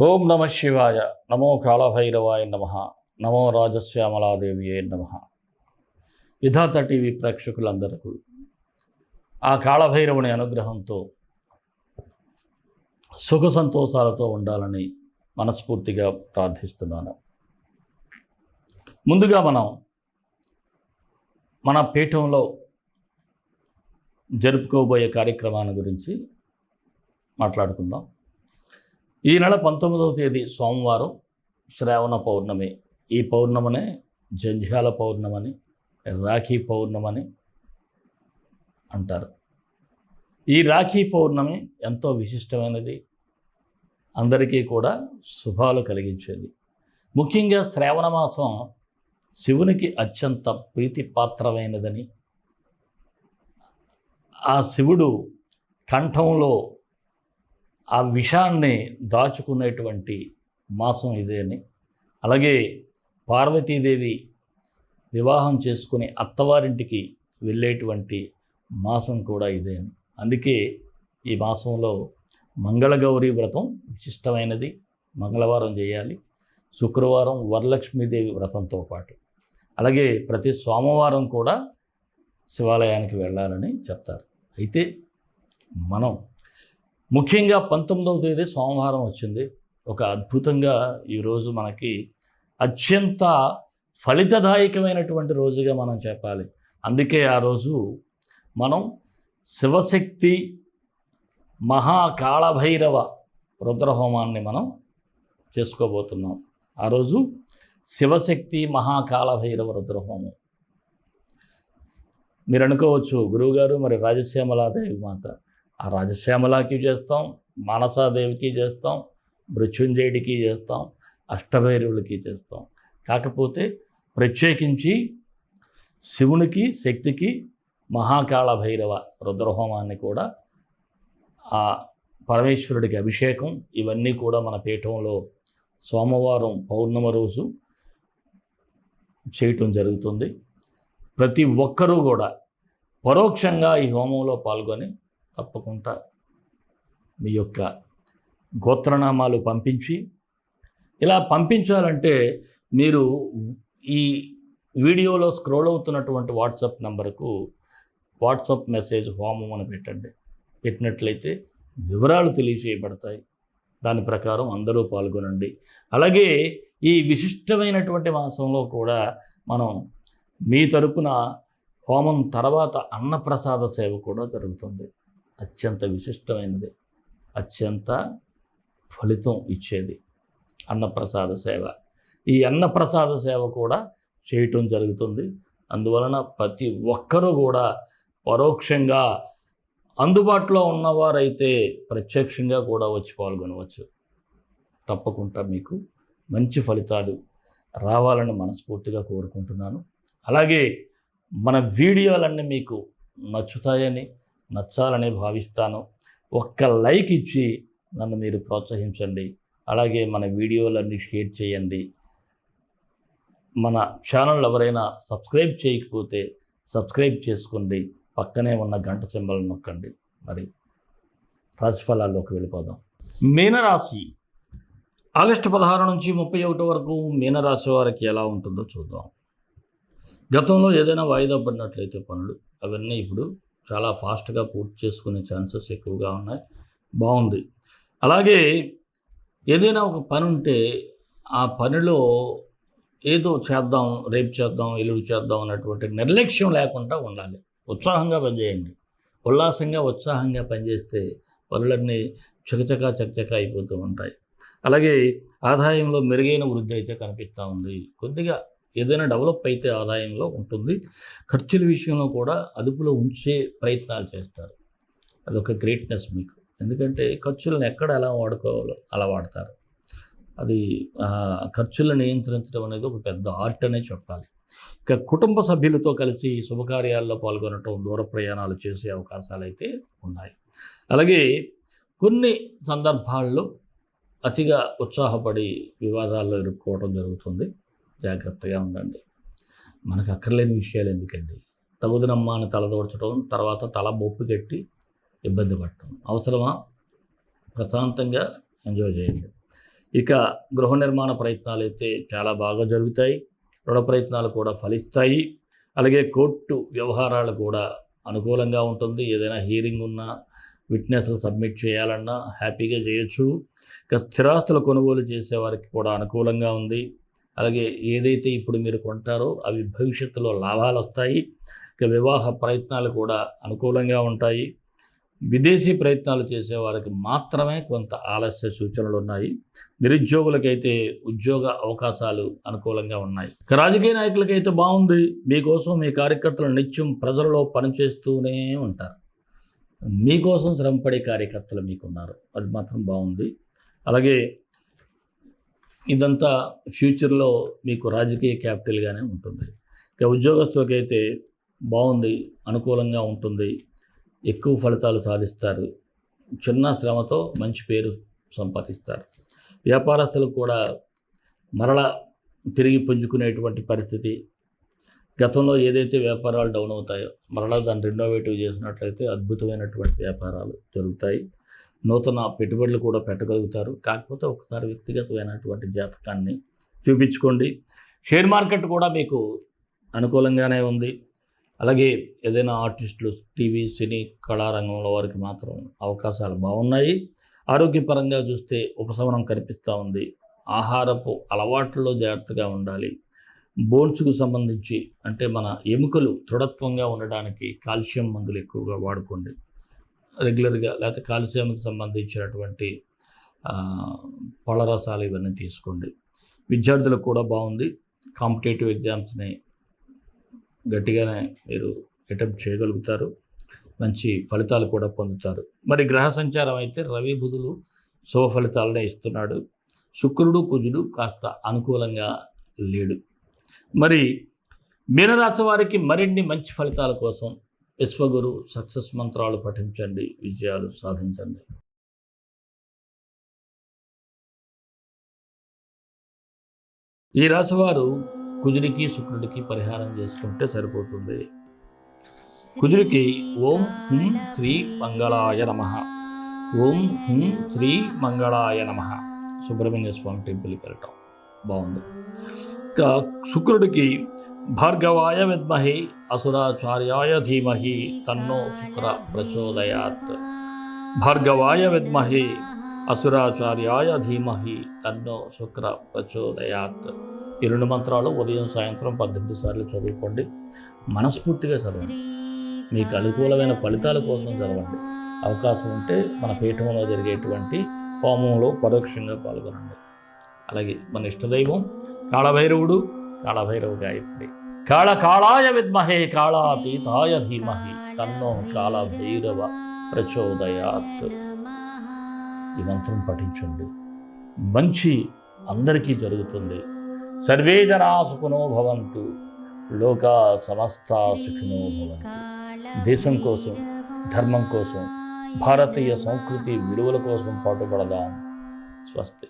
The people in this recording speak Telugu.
ఓం నమ శివాయ. నమో కాళభైరవాయ నమ. నమో రాజశ్యామలాదేవియే నమ. విధాత టీవీ ప్రేక్షకులందరికీ ఆ కాళభైరవుని అనుగ్రహంతో సుఖ సంతోషాలతో ఉండాలని మనస్ఫూర్తిగా ప్రార్థిస్తున్నాను. ముందుగా మనం మన పీఠంలో జరుపుకోబోయే కార్యక్రమాన్ని గురించి మాట్లాడుకుందాం. ఈ నెల పంతొమ్మిదవ తేదీ సోమవారం శ్రావణ పౌర్ణమి. ఈ పౌర్ణమనే జంధ్యాల పౌర్ణమని రాఖీ పౌర్ణమని అంటారు. ఈ రాఖీ పౌర్ణమి ఎంతో విశిష్టమైనది. అందరికీ కూడా శుభాలు కలిగించేది. ముఖ్యంగా శ్రావణ మాసం శివునికి అత్యంత ప్రీతిపాత్రమైనదని ఆ శివుడు కంఠంలో ఆ విషాన్ని దాచుకునేటువంటి మాసం ఇదే అని. అలాగే పార్వతీదేవి వివాహం చేసుకుని అత్తవారింటికి వెళ్ళేటువంటి మాసం కూడా ఇదే అని. అందుకే ఈ మాసంలో మంగళగౌరి వ్రతం విశిష్టమైనది. మంగళవారం చేయాలి. శుక్రవారం వరలక్ష్మీదేవి వ్రతంతో పాటు. అలాగే ప్రతి సోమవారం కూడా శివాలయానికి వెళ్ళాలని చెప్తారు. అయితే మనం ముఖ్యంగా పంతొమ్మిదవ తేదీ సోమవారం వచ్చింది. ఒక అద్భుతంగా ఈరోజు మనకి అత్యంత ఫలితదాయకమైనటువంటి రోజుగా మనం చెప్పాలి. అందుకే ఆ రోజు మనం శివశక్తి మహాకాళభైరవ రుద్రహోమాన్ని మనం చేసుకోబోతున్నాం. ఆ రోజు శివశక్తి మహాకాళభైరవ రుద్రహోమం. మీరు అనుకోవచ్చు గురువుగారు మరి రాజశ్యామలాదేవి మాత ఆ రాజశ్యామలాకి చేస్తాం మానసాదేవికి చేస్తాం మృత్యుంజయుడికి చేస్తాం అష్టభైరవులకి చేస్తాం. కాకపోతే ప్రత్యేకించి శివునికి శక్తికి మహాకాళ భైరవ రుద్రహోమాన్ని కూడా ఆ పరమేశ్వరుడికి అభిషేకం ఇవన్నీ కూడా మన పీఠంలో సోమవారం పౌర్ణమ రోజు చేయటం జరుగుతుంది. ప్రతి ఒక్కరూ కూడా పరోక్షంగా ఈ హోమంలో పాల్గొని తప్పకుండా మీ యొక్క గోత్రనామాలు పంపించి ఇలా పంపించాలంటే మీరు ఈ వీడియోలో స్క్రోల్ అవుతున్నటువంటి వాట్సాప్ నెంబర్కు వాట్సాప్ మెసేజ్ హోమం అని పెట్టండి. పెట్టినట్లయితే వివరాలు తెలియచేయబడతాయి. దాని ప్రకారం అందరూ పాల్గొనండి. అలాగే ఈ విశిష్టమైనటువంటి మాసంలో కూడా మనం మీ తరపున హోమం తర్వాత అన్నప్రసాద సేవ కూడా జరుగుతుంది. అత్యంత విశిష్టమైనది. అత్యంత ఫలితం ఇచ్చేది అన్నప్రసాద సేవ. ఈ అన్నప్రసాద సేవ కూడా చేయటం జరుగుతుంది. అందువలన ప్రతి ఒక్కరూ కూడా పరోక్షంగా అందుబాటులో ఉన్నవారైతే ప్రత్యక్షంగా కూడా వచ్చి పాల్గొనవచ్చు. తప్పకుండా మీకు మంచి ఫలితాలు రావాలని మనస్ఫూర్తిగా కోరుకుంటున్నాను. అలాగే మన వీడియోలన్నీ మీకు నచ్చుతాయని నచ్చాలని భావిస్తాను. ఒక్క లైక్ ఇచ్చి నన్ను మీరు ప్రోత్సహించండి. అలాగే మన వీడియోలన్నీ షేర్ చేయండి. మన ఛానల్ ఎవరైనా సబ్స్క్రైబ్ చేయకపోతే సబ్స్క్రైబ్ చేసుకోండి. పక్కనే ఉన్న గంట సింబల్ నొక్కండి. మరి రాశిఫలాల్లోకి వెళ్ళిపోదాం. మీనరాశి. ఆగస్టు పదహారు నుంచి ముప్పై ఒకటి వరకు మీనరాశి వారికి ఎలా ఉంటుందో చూద్దాం. గతంలో ఏదైనా వాయిదా పడినట్లయితే పనులు అవన్నీ ఇప్పుడు చాలా ఫాస్ట్గా పూర్తి చేసుకునే ఛాన్సెస్ ఎక్కువగా ఉన్నాయి. బాగుంది. అలాగే ఏదైనా ఒక పని ఉంటే ఆ పనిలో ఏదో చేద్దాం రేపు చేద్దాం ఎల్లుడు చేద్దాం అన్నటువంటి నిర్లక్ష్యం లేకుండా ఉండాలి. ఉత్సాహంగా పనిచేయండి. ఉల్లాసంగా ఉత్సాహంగా పనిచేస్తే పనులన్నీ చకచకా చకచకా అయిపోతూ ఉంటాయి. అలాగే ఆదాయంలో మెరుగైన వృద్ధి అయితే కనిపిస్తూ ఉంది. కొద్దిగా ఏదైనా డెవలప్ అయితే ఆదాయంలో ఉంటుంది. ఖర్చుల విషయంలో కూడా అదుపులో ఉంచే ప్రయత్నాలు చేస్తారు. అదొక గ్రేట్నెస్ మీకు. ఎందుకంటే ఖర్చులను ఎక్కడ ఎలా వాడుకోవాలో అలా వాడతారు. అది ఖర్చులను నియంత్రించడం అనేది ఒక పెద్ద ఆర్ట్ అనే చెప్పాలి. ఇక కుటుంబ సభ్యులతో కలిసి శుభకార్యాల్లో పాల్గొనటం దూర ప్రయాణాలు చేసే అవకాశాలు అయితే ఉన్నాయి. అలాగే కొన్ని సందర్భాల్లో అతిగా ఉత్సాహపడి వివాదాల్లో ఇరుక్కోవడం జరుగుతుంది. జాగ్రత్తగా ఉండండి. మనకు అక్కర్లేని విషయాలు ఎందుకండి? తగుదనమ్మా అని తలదోడ్చడం తర్వాత తల బొప్పు కట్టి ఇబ్బంది పడటం. అవసరమా? ప్రశాంతంగా ఎంజాయ్ చేయండి. ఇక గృహ నిర్మాణ ప్రయత్నాలు అయితే చాలా బాగా జరుగుతాయి. రుణ ప్రయత్నాలు కూడా ఫలిస్తాయి. అలాగే కోర్టు వ్యవహారాలు కూడా అనుకూలంగా ఉంటుంది. ఏదైనా హీరింగ్ ఉన్నా విట్నెస్లు సబ్మిట్ చేయాలన్నా హ్యాపీగా చేయొచ్చు. ఇక స్థిరాస్తులు కొనుగోలు చేసేవారికి కూడా అనుకూలంగా ఉంది. అలాగే ఏదైతే ఇప్పుడు మీరు కొంటారో అవి భవిష్యత్తులో లాభాలు వస్తాయి. ఇక వివాహ ప్రయత్నాలు కూడా అనుకూలంగా ఉంటాయి. విదేశీ ప్రయత్నాలు చేసే వారికి మాత్రమే కొంత ఆలస్య సూచనలు ఉన్నాయి. నిరుద్యోగులకైతే ఉద్యోగ అవకాశాలు అనుకూలంగా ఉన్నాయి. రాజకీయ నాయకులకైతే బాగుంది. మీకోసం మీ కార్యకర్తలు నిత్యం ప్రజలలో పనిచేస్తూనే ఉంటారు. మీకోసం శ్రమపడే కార్యకర్తలు మీకున్నారు. అది మాత్రం బాగుంది. అలాగే ఇదంతా ఫ్యూచర్లో మీకు రాజకీయ క్యాపిటల్గానే ఉంటుంది. ఇక ఉద్యోగస్తులకైతే బాగుంది అనుకూలంగా ఉంటుంది ఎక్కువ ఫలితాలు సాధిస్తారు చిన్న శ్రమతో మంచి పేరు సంపాదిస్తారు. వ్యాపారస్తులకు కూడా మరల తిరిగి పుంజుకునేటువంటి పరిస్థితి. గతంలో ఏదైతే వ్యాపారాలు డౌన్ అవుతాయో మరలా దాన్ని రెనోవేటివ్ చేసినట్లయితే అద్భుతమైనటువంటి వ్యాపారాలు జరుగుతాయి. నూతన పెట్టుబడులు కూడా పెట్టగలుగుతారు. కాకపోతే ఒకసారి వ్యక్తిగతమైనటువంటి జాతకాన్ని చూపించుకోండి. షేర్ మార్కెట్ కూడా మీకు అనుకూలంగానే ఉంది. అలాగే ఏదైనా ఆర్టిస్టులు టీవీ సినీ కళారంగంలో వారికి మాత్రం అవకాశాలు బాగున్నాయి. ఆరోగ్యపరంగా చూస్తే ఉపశమనం కనిపిస్తూ ఉంది. ఆహారపు అలవాట్లలో జాగ్రత్తగా ఉండాలి. బోన్స్కు సంబంధించి అంటే మన ఎముకలు దృఢత్వంగా ఉండడానికి కాల్షియం మందులు ఎక్కువగా వాడుకోండి. రెగ్యులర్గా లేకపోతే కాల్షియంకి సంబంధించినటువంటి పళ్ళరసాలు ఇవన్నీ తీసుకోండి. విద్యార్థులకు కూడా బాగుంది. కాంపిటేటివ్ ఎగ్జామ్స్ని గట్టిగానే మీరు అటెంప్ట్ చేయగలుగుతారు. మంచి ఫలితాలు కూడా పొందుతారు. మరి గ్రహ సంచారం అయితే రవి బుధులు శుభ ఫలితాలనే ఇస్తున్నాడు. శుక్రుడు కుజుడు కాస్త అనుకూలంగా లేడు. మరి మీనరాశి వారికి మరిన్ని మంచి ఫలితాల కోసం విశ్వగురు సక్సెస్ మంత్రాలు పఠించండి విజయాలు సాధించండి. ఈ రాశివారు కుజుడికి శుక్రుడికి పరిహారం చేసుకుంటే సరిపోతుంది. కుజుడికి ఓం హుం శ్రీ మంగళాయ నమ. ఓం హుం శ్రీ మంగళాయ నమ. సుబ్రహ్మణ్య స్వామి టెంపుల్కి వెళ్ళటం. బాగుంది. ఇంకా శుక్రుడికి భార్గవాయ విద్మహి అసురాచార్యాయ ధీమహి తన్నో శుక్ర ప్రచోదయాత్. భార్గవాయ విద్మహి అసురాచార్యాయ ధీమహి తన్నో శుక్ర ప్రచోదయాత్. ఈ రెండు మంత్రాలు ఉదయం సాయంత్రం పద్దెనిమిది సార్లు చదువుకోండి. మనస్ఫూర్తిగా చదవండి. మీకు అనుకూలమైన ఫలితాల కోసం చదవండి. అవకాశం ఉంటే మన పీఠంలో జరిగేటువంటి హోమంలో పరోక్షంగా పాల్గొనండి. అలాగే మన ఇష్టదైవం కాళభైరవుడు కాళభైరవ గాయత్రి కాళ కాళాయ విద్మహే కాళాతీతాయ ధీమహి తన్నో కాళభైరవ ప్రచోదయాత్. ఈ మంత్రం పఠించండి. మంచి అందరికీ జరుగుతుంది. సర్వే జనా సుఖనో భవంతు. లోక సమస్త సుఖినో భవంతు. దేశం కోసం ధర్మం కోసం భారతీయ సంస్కృతి విలువల కోసం పాటుపడదాం. స్వస్తి.